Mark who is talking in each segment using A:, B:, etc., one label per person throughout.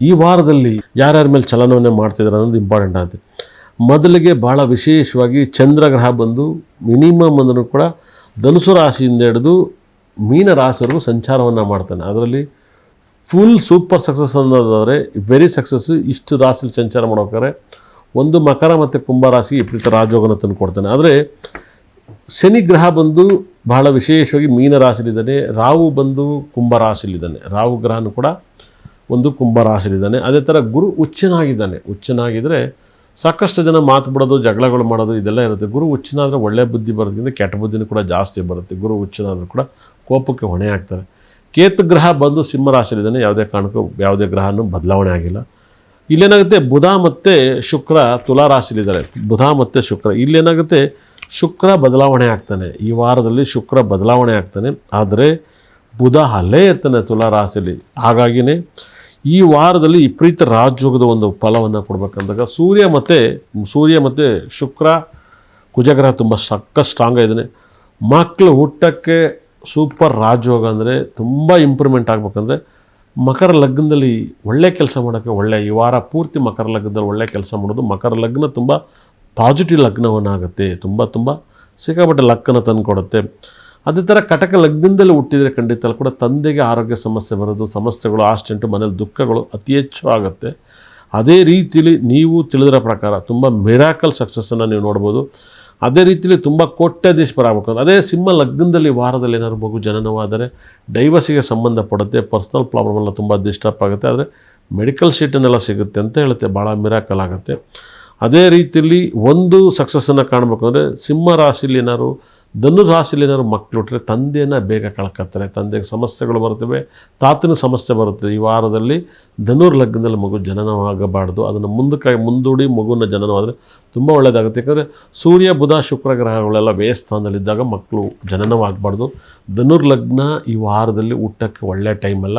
A: ಈ ವಾರದಲ್ಲಿ ಯಾರ್ಯಾರ ಮೇಲೆ ಚಲನವನ್ನೇ ಮಾಡ್ತಿದ್ದಾರೆ ಅನ್ನೋದು ಇಂಪಾರ್ಟೆಂಟ್ ಆಗುತ್ತೆ ಮೊದಲಿಗೆ ಭಾಳ ವಿಶೇಷವಾಗಿ ಚಂದ್ರಗ್ರಹ ಬಂದು ಮಿನಿಮಮ್ ಅಂದ್ರೂ ಕೂಡ ಧನುಸು ರಾಶಿಯಿಂದ ಹಿಡಿದು ಮೀನ ರಾಶಿವರೆಗೂ ಸಂಚಾರವನ್ನು ಮಾಡ್ತಾನೆ. ಅದರಲ್ಲಿ ಫುಲ್ ಸೂಪರ್ ಸಕ್ಸಸ್ ಅನ್ನೋದಾದರೆ ವೆರಿ ಸಕ್ಸಸ್ಸು ಇಷ್ಟು ರಾಶಿಲಿ ಸಂಚಾರ ಮಾಡೋಕ್ಕಾರೆ ಒಂದು ಮಕರ ಮತ್ತು ಕುಂಭ ರಾಶಿ ವಿಪರೀತ ರಾಜೋಗನ ತಂದು ಕೊಡ್ತಾನೆ. ಆದರೆ ಶನಿ ಗ್ರಹ ಬಂದು ಬಹಳ ವಿಶೇಷವಾಗಿ ಮೀನ ರಾಶಿಲಿದ್ದಾನೆ, ರಾಹು ಬಂದು ಕುಂಭ ರಾಶಿಲಿದ್ದಾನೆ. ರಾಹು ಗ್ರಹನೂ ಕೂಡ ಒಂದು ಕುಂಭ ರಾಶಿಲಿದ್ದಾನೆ ಅದೇ ಥರ ಗುರು ಹುಚ್ಚನಾಗಿದ್ದಾನೆ. ಹುಚ್ಚನಾಗಿದ್ದರೆ ಸಾಕಷ್ಟು ಜನ ಮಾತು ಬಿಡೋದು, ಜಗಳಗಳು ಮಾಡೋದು ಇದೆಲ್ಲ ಇರುತ್ತೆ. ಗುರು ಹುಚ್ಚನಾದರೆ ಒಳ್ಳೆ ಬುದ್ಧಿ ಬರೋದ್ರಿಂದ ಕೆಟ್ಟ ಬುದ್ಧಿನೂ ಕೂಡ ಜಾಸ್ತಿ ಬರುತ್ತೆ. ಗುರು ಹುಚ್ಚನಾದರೂ ಕೂಡ ಕೋಪಕ್ಕೆ ಹೊಣೆ ಆಗ್ತಾರೆ. ಕೇತು ಗ್ರಹ ಬಂದು ಸಿಂಹ ರಾಶಿಯಲ್ಲಿದ್ದಾನೆ. ಯಾವುದೇ ಕಾರಣಕ್ಕೂ ಯಾವುದೇ ಗ್ರಹನೂ ಬದಲಾವಣೆ ಆಗಿಲ್ಲ. ಇಲ್ಲೇನಾಗುತ್ತೆ, ಬುಧ ಮತ್ತು ಶುಕ್ರ ತುಲಾ ರಾಶಿಯಲ್ಲಿದ್ದಾರೆ. ಬುಧ ಮತ್ತು ಶುಕ್ರ. ಇಲ್ಲೇನಾಗುತ್ತೆ, ಶುಕ್ರ ಬದಲಾವಣೆ ಆಗ್ತಾನೆ. ಈ ವಾರದಲ್ಲಿ ಶುಕ್ರ ಬದಲಾವಣೆ ಆಗ್ತಾನೆ. ಆದರೆ ಬುಧ ಅಲ್ಲೇ ಇರ್ತಾನೆ ತುಲಾ ರಾಶಿಯಲ್ಲಿ. ಹಾಗಾಗಿನೇ ಈ ವಾರದಲ್ಲಿ ವಿಪರೀತ ರಾಜಯೋಗದ ಒಂದು ಫಲವನ್ನು ಕೊಡಬೇಕಂದಾಗ ಸೂರ್ಯ ಮತ್ತು ಸೂರ್ಯ ಮತ್ತು ಶುಕ್ರ, ಕುಜಗ್ರಹ ತುಂಬ ಸಕ್ಕ ಸ್ಟ್ರಾಂಗ್ ಇದ್ದಾನೆ ಮಕ್ಕಳು ಹುಟ್ಟಕ್ಕೆ ಸೂಪರ್ ರಾಜಯೋಗ ಅಂದರೆ ತುಂಬ ಇಂಪ್ರೂವ್ಮೆಂಟ್ ಆಗಬೇಕಂದ್ರೆ ಮಕರ ಲಗ್ನದಲ್ಲಿ ಒಳ್ಳೆ ಕೆಲಸ ಮಾಡೋಕ್ಕೆ ಒಳ್ಳೆ, ಈ ವಾರ ಪೂರ್ತಿ ಮಕರ ಲಗ್ನದಲ್ಲಿ ಒಳ್ಳೆ ಕೆಲಸ ಮಾಡೋದು ಮಕರ ಲಗ್ನ ತುಂಬ ಪಾಸಿಟಿವ್ ಲಗ್ನವನ್ನಾಗುತ್ತೆ, ತುಂಬ ತುಂಬ ಸಿಕ್ಕಾಪಟ್ಟೆ ಲಕ್ಕನ್ನು ತಂದು ಕೊಡುತ್ತೆ ಅದೇ ಥರ ಕಟಕ ಲಗ್ನದಲ್ಲಿ ಹುಟ್ಟಿದರೆ ಖಂಡಿತ ಕೂಡ ತಂದೆಗೆ ಆರೋಗ್ಯ ಸಮಸ್ಯೆ ಬರೋದು, ಸಮಸ್ಯೆಗಳು, ಆಸ್ಟೆಂಟು, ಮನೇಲಿ ದುಃಖಗಳು ಅತಿ ಹೆಚ್ಚು ಆಗುತ್ತೆ. ಅದೇ ರೀತಿಲಿ ನೀವು ತಿಳಿದಿರೋ ಪ್ರಕಾರ ತುಂಬ ಮಿರಾಕಲ್ ಸಕ್ಸಸ್ಸನ್ನು ನೀವು ನೋಡ್ಬೋದು. ಅದೇ ರೀತಿಲಿ ತುಂಬ ಕೋಟ್ಯಾಧೀಶ್ವರಾಗಬೇಕು ಅದೇ ಸಿಂಹ ಲಗ್ನದಲ್ಲಿ ವಾರದಲ್ಲಿ ಏನಾದ್ರು ಮಗು ಜನನವಾದರೆ ಡೈವರ್ಸಿಗೆ ಸಂಬಂಧಪಡುತ್ತೆ ಪರ್ಸ್ನಲ್ ಪ್ರಾಬ್ಲಮ್ ಎಲ್ಲ ತುಂಬ ಡಿಸ್ಟರ್ಬ್ ಆಗುತ್ತೆ. ಆದರೆ ಮೆಡಿಕಲ್ ಶೀಟನ್ನೆಲ್ಲ ಸಿಗುತ್ತೆ ಅಂತ ಹೇಳುತ್ತೆ. ಭಾಳ ಮಿರಾಕಲ್ ಆಗುತ್ತೆ. ಅದೇ ರೀತಿಯಲ್ಲಿ ಒಂದು ಸಕ್ಸಸ್ಸನ್ನು ಕಾಣಬೇಕು ಅಂದರೆ ಸಿಂಹ ರಾಶಿಲಿ ಏನಾದ್ರು ಧನು ಏನಾದ್ರು ಮಕ್ಕಳು ಹುಟ್ಟರೆ ತಂದೆಯನ್ನು ಬೇಗ ಕಳ್ಕೊತಾರೆ. ತಂದೆಗೆ ಸಮಸ್ಯೆಗಳು ಬರ್ತವೆ ತಾತನ ಸಮಸ್ಯೆ ಬರುತ್ತೆ ಈ ವಾರದಲ್ಲಿ ಧನುರ್ ಲಗ್ನದಲ್ಲಿ ಮಗು ಜನನವಾಗಬಾರ್ದು. ಅದನ್ನು ಮುಂದಕ್ಕೆ ಮುಂದೂಡಿ ಮಗುವಿನ ಜನನವಾದರೆ ತುಂಬ ಒಳ್ಳೆಯದಾಗುತ್ತೆ ಯಾಕಂದರೆ ಸೂರ್ಯ, ಬುಧ, ಶುಕ್ರ ಗ್ರಹಗಳೆಲ್ಲ ವ್ಯಯಸ್ಥಾನದಲ್ಲಿದ್ದಾಗ ಮಕ್ಕಳು ಜನನವಾಗಬಾರ್ದು. ಧನುರ್ ಲಗ್ನ ಈ ವಾರದಲ್ಲಿ ಊಟಕ್ಕೆ ಒಳ್ಳೆಯ ಟೈಮಲ್ಲ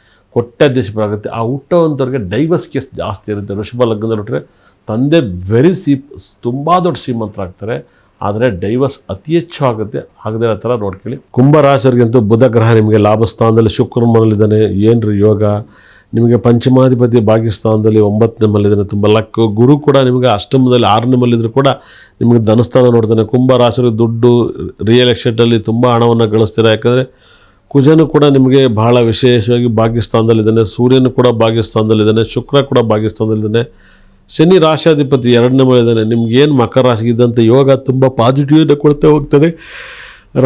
A: ಕೊಟ್ಟಾಧೀಶಪರಾಗುತ್ತೆ ಆ ಹುಟ್ಟುವಂಥವ್ರಿಗೆ ಡೈವರ್ಸ್ ಕೇಸ್ ಜಾಸ್ತಿ ಇರುತ್ತೆ. ಋಷಭ ಲಗ್ನದಲ್ಲಿ ಹುಟ್ಟರೆ ತಂದೆ ವೆರಿ ಸಿ ತುಂಬ ದೊಡ್ಡ ಶ್ರೀಮಂತರಾಗ್ತಾರೆ ಆದರೆ ಡೈವರ್ಸ್ ಅತಿ ಹೆಚ್ಚು ಆಗುತ್ತೆ. ಆಗದೆ ಆ ಥರ ನೋಡ್ಕೊಳ್ಳಿ. ಕುಂಭರಾಶರಿಗಂತೂ ಬುಧ ಗ್ರಹ ನಿಮಗೆ ಲಾಭಸ್ಥಾನದಲ್ಲಿ ಶುಕ್ರ ಮನಲ್ಲಿದ್ದಾನೆ ಏನ್ರಿ ಯೋಗ? ನಿಮಗೆ ಪಂಚಮಾಧಿಪತಿ ಭಾಗ್ಯಸ್ಥಾನದಲ್ಲಿ ಒಂಬತ್ತನೇ ಮಲ್ಲಿದ್ದಾನೆ ತುಂಬ ಲಕ್ಕು ಗುರು ಕೂಡ ನಿಮಗೆ ಅಷ್ಟಮದಲ್ಲಿ ಆರನೇ ಮಲ್ಲಿದ್ರು ಕೂಡ ನಿಮಗೆ ಧನಸ್ಥಾನ ನೋಡ್ತಾನೆ. ಕುಂಭ ರಾಶಿಯರಿಗೆ ದುಡ್ಡು ರಿಯಲ್ ಎಸ್ಟೇಟಲ್ಲಿ ತುಂಬ ಹಣವನ್ನು ಗಳಿಸ್ತೀರ? ಯಾಕಂದರೆ ಕುಜನು ಕೂಡ ನಿಮಗೆ ಬಹಳ ವಿಶೇಷವಾಗಿ ಭಾಗ್ಯಸ್ಥಾನದಲ್ಲಿದ್ದಾನೆ. ಸೂರ್ಯನು ಕೂಡ ಭಾಗ್ಯಸ್ಥಾನದಲ್ಲಿದ್ದಾನೆ. ಶುಕ್ರ ಕೂಡ ಭಾಗ್ಯಸ್ಥಾನದಲ್ಲಿದ್ದಾನೆ. ಶನಿ ರಾಶಾಧಿಪತಿ ಎರಡನೇ ಮನೆಯಿದ್ದಾನೆ ನಿಮ್ಗೆ ಏನು ಮಕರ ರಾಶಿಗಿದ್ದಂಥ ಯೋಗ ತುಂಬ ಪಾಸಿಟಿವ್ ಕೊಡ್ತಾ ಹೋಗ್ತದೆ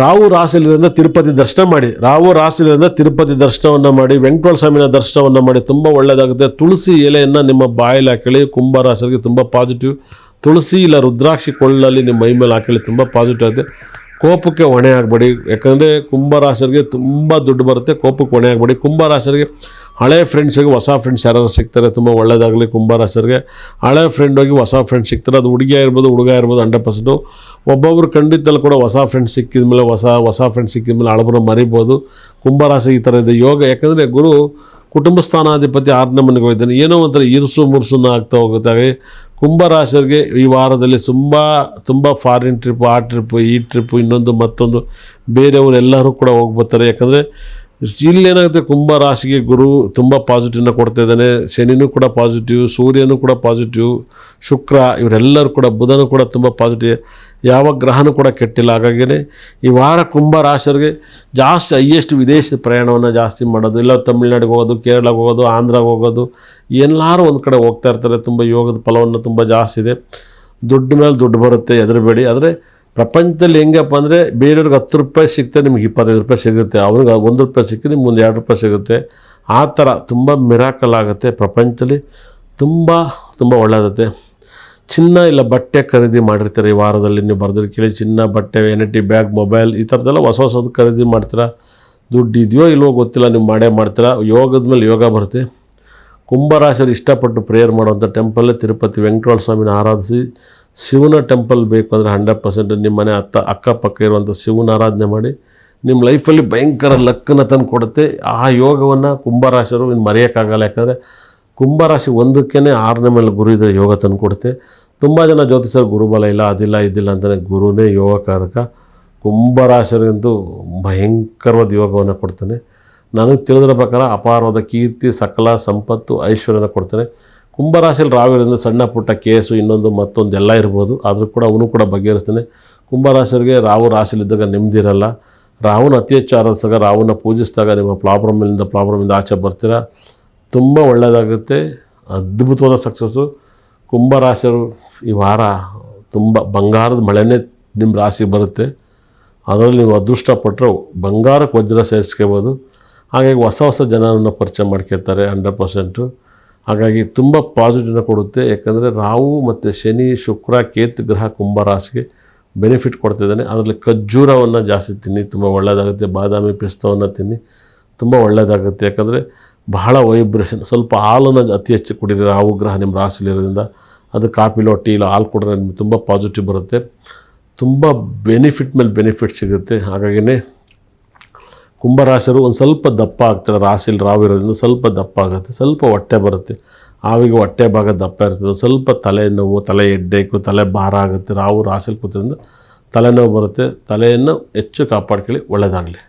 A: ರಾಹು ರಾಶಿಯಿಂದ ತಿರುಪತಿ ದರ್ಶನ ಮಾಡಿ. ರಾಹು ರಾಶಿಯಿಂದ ತಿರುಪತಿ ದರ್ಶನವನ್ನು ಮಾಡಿ, ವೆಂಕಟೇಶ್ವರ ಸ್ವಾಮಿನ ದರ್ಶನವನ್ನು ಮಾಡಿ ತುಂಬ ಒಳ್ಳೆಯದಾಗುತ್ತೆ ತುಳಸಿ ಎಲೆಯನ್ನು ನಿಮ್ಮ ಬಾಯಲ್ಲಿ ಹಾಕೊಳ್ಳಿ. ಕುಂಭ ರಾಶಿಗೆ ತುಂಬ ಪಾಸಿಟಿವ್ ತುಳಸಿ ಇಲ್ಲ ರುದ್ರಾಕ್ಷಿ ಕೊಳ್ಳಲ್ಲಿ ನಿಮ್ಮ ಮೈ ಮೇಲೆ ಹಾಕೊಳ್ಳಿ. ತುಂಬ ಪಾಸಿಟಿವ್ ಆಗುತ್ತೆ. ಕೋಪಕ್ಕೆ ಹೊಣೆ ಆಗಬೇಡಿ. ಯಾಕಂದರೆ ಕುಂಭರಾಶರಿಗೆ ತುಂಬ ದುಡ್ಡು ಬರುತ್ತೆ, ಕೋಪಕ್ಕೆ ಹೊಣೆ ಆಗಬೇಡಿ. ಕುಂಭರಾಶರಿಗೆ ಹಳೆ ಫ್ರೆಂಡ್ಸಿಗೆ ಹೊಸ ಫ್ರೆಂಡ್ಸ್ ಯಾರು ಸಿಗ್ತಾರೆ, ತುಂಬ ಒಳ್ಳೆಯದಾಗಲಿ ಕುಂಭರಾಶರಿಗೆ ಹಳೆ ಫ್ರೆಂಡ್ ಹೋಗಿ ಹೊಸ ಫ್ರೆಂಡ್ ಸಿಗ್ತಾರೆ. ಅದು ಹುಡುಗಿಯ ಇರ್ಬೋದು, ಹುಡುಗ ಇರ್ಬೋದು ಹಂಡ್ರೆಡ್ ಪರ್ಸೆಂಟು ಒಬ್ಬೊಬ್ರು ಖಂಡಿತಲ್ಲಿ ಕೂಡ ಹೊಸ ಫ್ರೆಂಡ್ ಸಿಕ್ಕಿದ ಮೇಲೆ ಹೊಸ ಹೊಸ ಫ್ರೆಂಡ್ ಸಿಕ್ಕಿದ ಮೇಲೆ ಹಳಬರ ಮರಿಬೋದು. ಕುಂಭರಾಶಿ ಈ ಥರ ಇದೆ. ಯೋಗ, ಯಾಕಂದರೆ ಗುರು ಕುಟುಂಬ ಸ್ಥಾನಾಧಿಪತಿ ಆರನೇ ಮನೆಗೆ ಹೋಗ್ತಾನೆ ಏನೋ ಒಂಥರ ಇರುಸು ಮುರುಸನ್ನು ಆಗ್ತಾ ಹೋಗುತ್ತೆ. ಹಾಗೆ ಕುಂಭರಾಶಿಯರಿಗೆ ಈ ವಾರದಲ್ಲಿ ತುಂಬ ತುಂಬ ಫಾರಿನ್ ಟ್ರಿಪ್ ಆ ಟ್ರಿಪ್ ಈ ಟ್ರಿಪ್ಪು ಇನ್ನೊಂದು ಮತ್ತೊಂದು, ಬೇರೆಯವರು ಎಲ್ಲರೂ ಕೂಡ ಹೋಗ್ಬರ್ತಾರೆ ಯಾಕಂದರೆ ಇಲ್ಲೇನಾಗುತ್ತೆ ಕುಂಭ ರಾಶಿಗೆ ಗುರು ತುಂಬ ಪಾಸಿಟಿವ್ನ ಕೊಡ್ತಾ ಇದ್ದಾನೆ. ಶನಿನೂ ಕೂಡ ಪಾಸಿಟಿವ್ ಸೂರ್ಯನೂ ಕೂಡ ಪಾಸಿಟಿವ್ ಶುಕ್ರ, ಇವರೆಲ್ಲರೂ ಕೂಡ, ಬುಧನೂ ಕೂಡ ತುಂಬ ಪಾಸಿಟಿವ್ ಯಾವ ಗ್ರಹನೂ ಕೂಡ ಕೆಟ್ಟಿಲ್ಲ. ಹಾಗಾಗಿನೇ ಈ ವಾರ ಕುಂಭ ರಾಶಿಯವರಿಗೆ ಜಾಸ್ತಿ ಹೈಯೆಸ್ಟ್ ವಿದೇಶಿ ಪ್ರಯಾಣವನ್ನು ಜಾಸ್ತಿ ಮಾಡೋದು, ಇಲ್ಲ ತಮಿಳ್ನಾಡಿಗೆ ಹೋಗೋದು ಕೇರಳಗೆ ಹೋಗೋದು ಆಂಧ್ರಾಗೆ ಹೋಗೋದು, ಎಲ್ಲರೂ ಒಂದು ಕಡೆ ಹೋಗ್ತಾ ಇರ್ತಾರೆ. ತುಂಬ ಯೋಗದ ಫಲವನ್ನು ತುಂಬ ಜಾಸ್ತಿ ಇದೆ. ದುಡ್ಡು ಮೇಲೆ ದುಡ್ಡು ಬರುತ್ತೆ, ಹೆದರಬೇಡಿ. ಆದರೆ ಪ್ರಪಂಚದಲ್ಲಿ ಹೆಂಗಪ್ಪ ಅಂದರೆ ಬೇರೆಯವ್ರಿಗೆ ಹತ್ತು ರೂಪಾಯಿ ಸಿಗ್ತದೆ ನಿಮ್ಗೆ ಇಪ್ಪತ್ತೈದು ರೂಪಾಯಿ ಸಿಗುತ್ತೆ. ಅವ್ರಿಗೆ ಒಂದು ರೂಪಾಯಿ ಸಿಕ್ಕಿ ನಿಮ್ಗೆ ಒಂದು ಎರಡು ರೂಪಾಯಿ ಸಿಗುತ್ತೆ. ಆ ಥರ ತುಂಬ ಮಿರಾಕಲ್ ಆಗುತ್ತೆ ಪ್ರಪಂಚದಲ್ಲಿ. ತುಂಬ ತುಂಬ ಒಳ್ಳೆಯದಾಗುತ್ತೆ ಚಿನ್ನ ಇಲ್ಲ ಬಟ್ಟೆ ಖರೀದಿ ಮಾಡಿರ್ತೀರ ಈ ವಾರದಲ್ಲಿ? ನೀವು ಬರೆದ್ರೆ ಕೇಳಿ ಚಿನ್ನ, ಬಟ್ಟೆ ವೆನಿಟಿ ಬ್ಯಾಗ್, ಮೊಬೈಲ್, ಈ ಥರದ್ದೆಲ್ಲ ಹೊಸ ಹೊಸದು ಖರೀದಿ ಮಾಡ್ತೀರಾ? ದುಡ್ಡು ಇದೆಯೋ ಇಲ್ವೋ ಗೊತ್ತಿಲ್ಲ, ನೀವು ಮಾಡೇ ಮಾಡ್ತೀರಾ? ಯೋಗದ ಮೇಲೆ ಯೋಗ ಬರುತ್ತೆ. ಕುಂಭರಾಶಿಯರು ಇಷ್ಟಪಟ್ಟು ಪ್ರೇಯರ್ ಮಾಡುವಂಥ ಟೆಂಪಲ್ಲೇ ತಿರುಪತಿ ವೆಂಕಟರಮಣ ಸ್ವಾಮಿನ ಆರಾಧಿಸಿ, ಶಿವನ ಟೆಂಪಲ್ ಬೇಕು ಅಂದರೆ ಹಂಡ್ರೆಡ್ ಪರ್ಸೆಂಟ್ ನಿಮ್ಮ ಮನೆ ಅತ್ತ, ಅಕ್ಕಪಕ್ಕ ಇರುವಂಥ ಶಿವನ ಆರಾಧನೆ ಮಾಡಿ, ನಿಮ್ಮ ಲೈಫಲ್ಲಿ ಭಯಂಕರ ಲಕ್ಕನ್ನು ತಂದು ಕೊಡುತ್ತೆ ಆ ಯೋಗವನ್ನು ಕುಂಭರಾಶಿಯವರು ಇನ್ನು ಮರೆಯೋಕ್ಕಾಗಲ್ಲ. ಯಾಕಂದರೆ ಕುಂಭರಾಶಿ ಒಂದಕ್ಕೇ ಆರನೇ ಮೇಲೆ ಗುರು ಇದ್ದರೆ ಯೋಗ ತಂದು ಕೊಡುತ್ತೆ. ತುಂಬ ಜನ ಜ್ಯೋತಿಷರು ಗುರುಬಲ ಇಲ್ಲ, ಅದಿಲ್ಲ, ಇದಿಲ್ಲ ಅಂತಲೇ ಗುರುನೇ ಯೋಗಕಾರಕ. ಕುಂಭರಾಶಿಗಂತೂ ಭಯಂಕರವಾದ ಯೋಗವನ್ನು ಕೊಡ್ತಾನೆ. ನನಗೆ ತಿಳಿದಿರೋ ಪ್ರಕಾರ ಅಪಾರವಾದ ಕೀರ್ತಿ, ಸಕಲ ಸಂಪತ್ತು, ಐಶ್ವರ್ಯನ ಕೊಡ್ತಾನೆ. ಕುಂಭರಾಶಿಯಲ್ಲಿ ರಾವಿರೋದ್ರಿಂದ ಸಣ್ಣ ಪುಟ್ಟ ಕೇಸು, ಇನ್ನೊಂದು ಮತ್ತೊಂದು ಎಲ್ಲ ಇರ್ಬೋದು. ಆದರೂ ಕೂಡ ಅವನು ಕೂಡ ಬಗೆಹರಿಸ್ತಾನೆ. ಕುಂಭರಾಶಿಯರಿಗೆ ರಾಹು ರಾಶಿಲಿದ್ದಾಗ ನೆಮ್ಮದಿ ಇರಲ್ಲ. ರಾಹುನ ಅತಿ ಹೆಚ್ಚು ಆರಾಧಿಸಿದಾಗ ರಾಹುನ ಪೂಜಿಸಿದಾಗ ನಿಮ್ಮ ಪ್ರಾಬ್ಲಮ್ಮಿಂದ ಪ್ರಾಬ್ಲಮಿಂದ ಆಚೆ ಬರ್ತೀರಾ? ತುಂಬ ಒಳ್ಳೆಯದಾಗುತ್ತೆ ಅದ್ಭುತವಾದ ಸಕ್ಸಸ್ಸು ಕುಂಭರಾಶಿಯರು ಈ ವಾರ ತುಂಬ ಬಂಗಾರದ ಮಳೆನೇ ನಿಮ್ಮ ರಾಶಿಗೆ ಬರುತ್ತೆ. ಅದರಲ್ಲಿ ನೀವು ಅದೃಷ್ಟ ಪಟ್ಟರೆ ಬಂಗಾರಕ್ಕೆ ವಜ್ರ ಸೇರಿಸ್ಕೋಬೋದು. ಹಾಗಾಗಿ ಹೊಸ ಹೊಸ ಜನರನ್ನು ಪರಿಚಯ ಮಾಡ್ಕೋತಾರೆ ಹಂಡ್ರೆಡ್ ಪರ್ಸೆಂಟು. ಹಾಗಾಗಿ ತುಂಬ ಪಾಸಿಟಿವ್ನ ಕೊಡುತ್ತೆ. ಯಾಕಂದರೆ ರಾಹು ಮತ್ತು ಶನಿ, ಶುಕ್ರ, ಕೇತು ಗ್ರಹ ಕುಂಭರಾಶಿಗೆ ಬೆನಿಫಿಟ್ ಕೊಡ್ತಿದ್ದಾನೆ. ಅದರಲ್ಲಿ ಖರ್ಜೂರವನ್ನು ಜಾಸ್ತಿ ತಿನ್ನಿ, ತುಂಬ ಒಳ್ಳೆಯದಾಗುತ್ತೆ ಬಾದಾಮಿ ಪಿಸ್ತವನ್ನು ತಿನ್ನಿ, ತುಂಬ ಒಳ್ಳೆಯದಾಗುತ್ತೆ ಯಾಕಂದರೆ ಬಹಳ ವೈಬ್ರೇಷನ್. ಸ್ವಲ್ಪ ಹಾಲನ್ನು ಅತಿ ಹೆಚ್ಚು ಕುಡೀರಿ ರಾಹು ಗ್ರಹ ನಿಮ್ಮ ರಾಶಿಲಿರೋದ್ರಿಂದ ಅದು ಕಾಫಿ ಟೀ ಇಲ್ಲ ಹಾಲು ಕುಡಿದ್ರೆ ನಿಮ್ಗೆ ತುಂಬ ಪಾಸಿಟಿವ್ ಬರುತ್ತೆ. ತುಂಬ ಬೆನಿಫಿಟ್ ಮೇಲೆ ಬೆನಿಫಿಟ್ ಸಿಗುತ್ತೆ. ಹಾಗಾಗಿನೇ ಕುಂಭರಾಶಿಯರು ಒಂದು ಸ್ವಲ್ಪ ದಪ್ಪ ಆಗ್ತಾರೆ. ರಾಶಿಲಿ ರಾವು ಇರೋದ್ರಿಂದ ಸ್ವಲ್ಪ ದಪ್ಪ ಆಗುತ್ತೆ. ಸ್ವಲ್ಪ ಹೊಟ್ಟೆ ಬರುತ್ತೆ. ಆವಿಗೆ ಹೊಟ್ಟೆ ಭಾಗ ದಪ್ಪ ಇರ್ತದೆ. ಸ್ವಲ್ಪ ತಲೆನೋವು, ತಲೆ ಹೆಡ್ಡೇಕು, ತಲೆ ಭಾರ ಆಗುತ್ತೆ. ರಾವು ರಾಶಿಲಿ ಕೂತ್ರಿಂದ ತಲೆನೋವು ಬರುತ್ತೆ. ತಲೆಯನ್ನು ಹೆಚ್ಚು ಕಾಪಾಡ್ಕೊಳ್ಳಿ ಒಳ್ಳೆಯದಾಗಲಿ